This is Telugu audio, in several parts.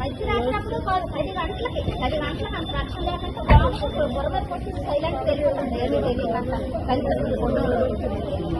మంచి రాసినప్పుడు పది గంటలకి పది గంటలకు అంత రక్షణ లేకుండా బాగుంటుంది బురద సైలెంట్ వెళ్ళిపోతుంది ఏమీ తెలియకుండా కలిసి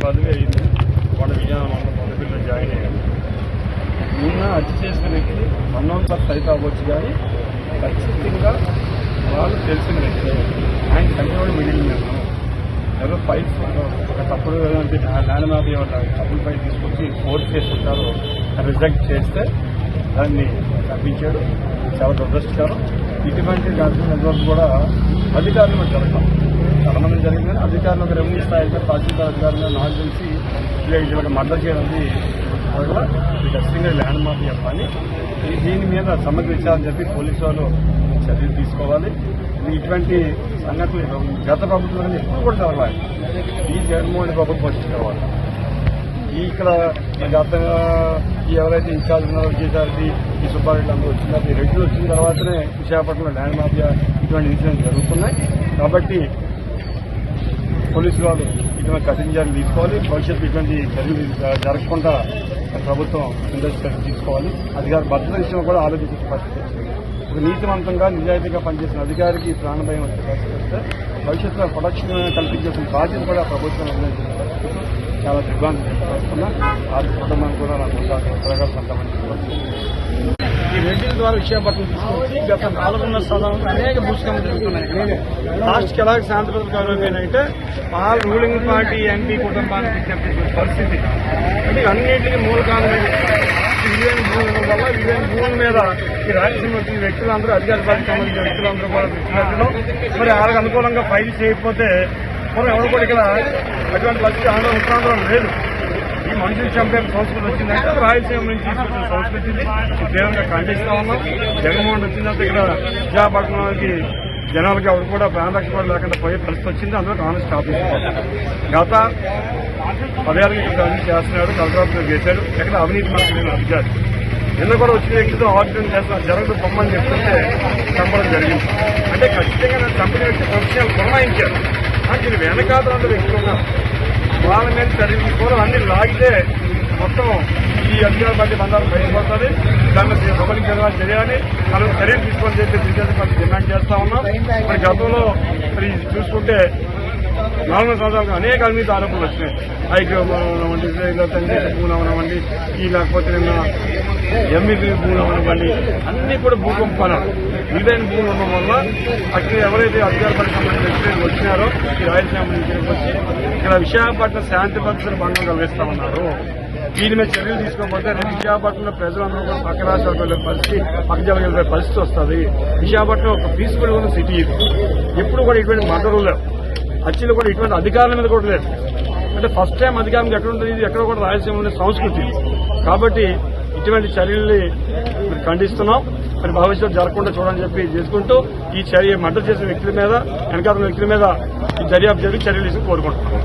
పదవి అయింది వాళ్ళ విజయనగరం మొదటిలో జాయిన్ అయ్యాడు నిన్న హత్య చేసిన వ్యక్తి మన్నోన్సార్ సైతం అవ్వచ్చు కానీ ఖచ్చితంగా వాళ్ళు తెలిసిన వ్యక్తి ఆయన కంట్రోల్ మిడిల్ మ్యాన్ ఎవరో ఒక తప్పుడు ఏదంటే ల్యాండ్ తప్పుడు ఫైల్ తీసుకొచ్చి ఫోర్స్ చేసుకుంటారు రిజెక్ట్ చేస్తే దాన్ని తప్పించాడు చాలా దురదృష్టకరం. ఇటువంటి నెట్వర్క్ కూడా అధికారులు జరగడం చాలా మంది జరిగింది. అధికారులు ఒక రెవెన్యూ స్థాయిలో తహసీల్దార్ అధికారులు నాకు తెలిసి ఇలా మద్దతు చేయడం వల్ల ఖచ్చితంగా ల్యాండ్ మార్క్ చెప్పాలి దీని మీద సమగ్ర విచారణ చెప్పి పోలీసు వాళ్ళు చర్యలు తీసుకోవాలి. ఇటువంటి సంఘటనలు గత ప్రభుత్వం ఎప్పుడు కూడా జరగాలి ఈ జగన్మోహన్ ప్రభుత్వం వచ్చి కావాలి. ఈ ఇక్కడ గత ఎవరైతే ఇన్ఛార్జ్ ఉన్నారో విజయసారథి ఈ సుబ్బారెడ్డి అందరూ వచ్చినారు ఈ రెడ్డి వచ్చిన తర్వాతనే విశాఖపట్నంలో ల్యాండ్ మాఫియా ఇటువంటి ఇన్సిడెంట్ జరుగుతున్నాయి. కాబట్టి పోలీసు వాళ్ళు ఇటువంటి కఠిన చర్యలు తీసుకోవాలి. భవిష్యత్తు ఇటువంటి చర్యలు జరగకుండా ప్రభుత్వం ఇండస్ట్రీ తీసుకోవాలి. అధికార భద్రత విషయంలో కూడా ఆలోచించే పరిస్థితి ఒక నీతివంతంగా నిజాయితీగా పనిచేసిన అధికారికి ప్రాణ భయం వచ్చే పరిస్థితి వస్తే భవిష్యత్తులో ప్రొడక్షన్ కల్పించాల్సిన బాధ్యత కూడా ప్రభుత్వం చాలా దిగ్భ్రాంతి వస్తున్నా ఆ కుటుంబానికి కూడా నాకు త్వరగా సంతమంది ఈ రెడ్డిల ద్వారా విశాఖపట్నం తీసుకొచ్చి గత నాలుగున్నర సంవత్సరాలు అనేక భూస్కమలు జరుగుతున్నాయి లాస్ట్కి ఎలాగ శాంతి భద్రతలు అయిపోయినాయంటే వాళ్ళ రూలింగ్ పార్టీ ఎంపీ కుటుంబానికి పరిస్థితి. అంటే అన్నింటికి మూల కారణం ఏంటి? ఈ భూముల వల్ల విలువైన భూముల మీద ఈ రాయలసీమ వచ్చిన వ్యక్తులందరూ అధికార పార్టీకి సంబంధించిన వ్యక్తులందరూ కూడా వ్యక్తులందరూ మరి వాళ్ళకి అనుకూలంగా ఫైల్ చేయకపోతే మనం ఎవరు కూడా ఇక్కడ అటువంటి పరిస్థితి ఆంధ్ర ఉత్తరాంధ్రం లేదు ఈ మనుషులు చంపే సంస్కృతి వచ్చిందంటే రాయలసీమ నుంచి తీసుకొచ్చిన సంస్కృతి ఇది. తీవ్రంగా ఖండిస్తా ఉన్నాం జగన్మోహన్ వచ్చిందంటే ఇక్కడ విశాఖపట్నానికి జనాలకి ఎవరు కూడా ప్రాణ రక్షణ లేకుండా పోయే పరిస్థితి వచ్చింది అందులో కాంగ్రెస్ స్థాపించారు గత పదేళ్ళకి ఇక్కడ అవినీతి చేస్తున్నాడు కలెక్టర్ చేశాడు. ఎక్కడ అవినీతి మాత్రం అధికారి నిన్న కూడా వచ్చిన వ్యక్తితో ఆర్డర్ చేస్తున్నా జరగదు పొమ్మని చెప్తుంటే చంపడం జరిగింది. అంటే ఖచ్చితంగా నేను చంపిన వ్యక్తి ప్రొఫెషనల్ పురమాయించారు అంటే దీని వెనకాల వ్యక్తులు ఉన్నారు? వాళ్ళ మీద చర్యలు కూడా అన్ని లాగితే మొత్తం ఈ అధికార పార్టీ బంధాలు బయటపడుతుంది దాన్ని పబ్లిక్ జరగాలి చేయాలి మనం చర్యలు తీసుకోవాలని చెప్పి బీజేపీ పార్టీ డిమాండ్ చేస్తా ఉన్నాం. మరి గతంలో మరి చూసుకుంటే నాలుగు సంవత్సరాలుగా అనేక అవినీతి ఆరోపణలు వచ్చినాయి. ఐక్య భూనవ్వండి తండ్రి భూనవ్వనివ్వండి ఈ లేకపోతే నిన్న ఎంఈపీ భూనవ్వనివ్వండి అన్ని కూడా భూకంపాలు. విలువైన భూములు ఉండడం వల్ల అక్కడ ఎవరైతే అధికార పార్టీ సంబంధించిన వచ్చినారో ఈ రాయలసీమ నుంచి వచ్చి ఇక్కడ విశాఖపట్నం శాంతి భద్రతలు భంగం కలిగిస్తా ఉన్నారు. దీని మీద చర్యలు తీసుకోకపోతే రేపు విశాఖపట్నంలో ప్రజలందరూ కూడా పక్క రాష్ట్రాలకు వెళ్ళే పరిస్థితి పక్క వెళ్ళే పరిస్థితి వస్తుంది. విశాఖపట్నం ఒక పీస్ఫుల్ ఉన్న సిటీ ఇది. ఎప్పుడు కూడా ఇటువంటి మర్డర్లు లేవు. హత్యలు కూడా ఇటువంటి అధికారుల మీద కూడా లేదు. అంటే ఫస్ట్ టైం అధికారం ఎక్కడ ఉంటుంది ఇది ఎక్కడ కూడా రాయలసీమ సంస్కృతి. కాబట్టి ఇటువంటి చర్యల్ని ఖండిస్తున్నాం. మరి భవిష్యత్తు జరగకుండా చూడని చెప్పి చేసుకుంటూ ఈ చర్య మద్దతు చేసిన వ్యక్తుల మీద వెనకాల వ్యక్తుల మీద ఈ దర్యాప్తు జరిగి చర్యలు తీసుకుని కోరుకుంటున్నాం.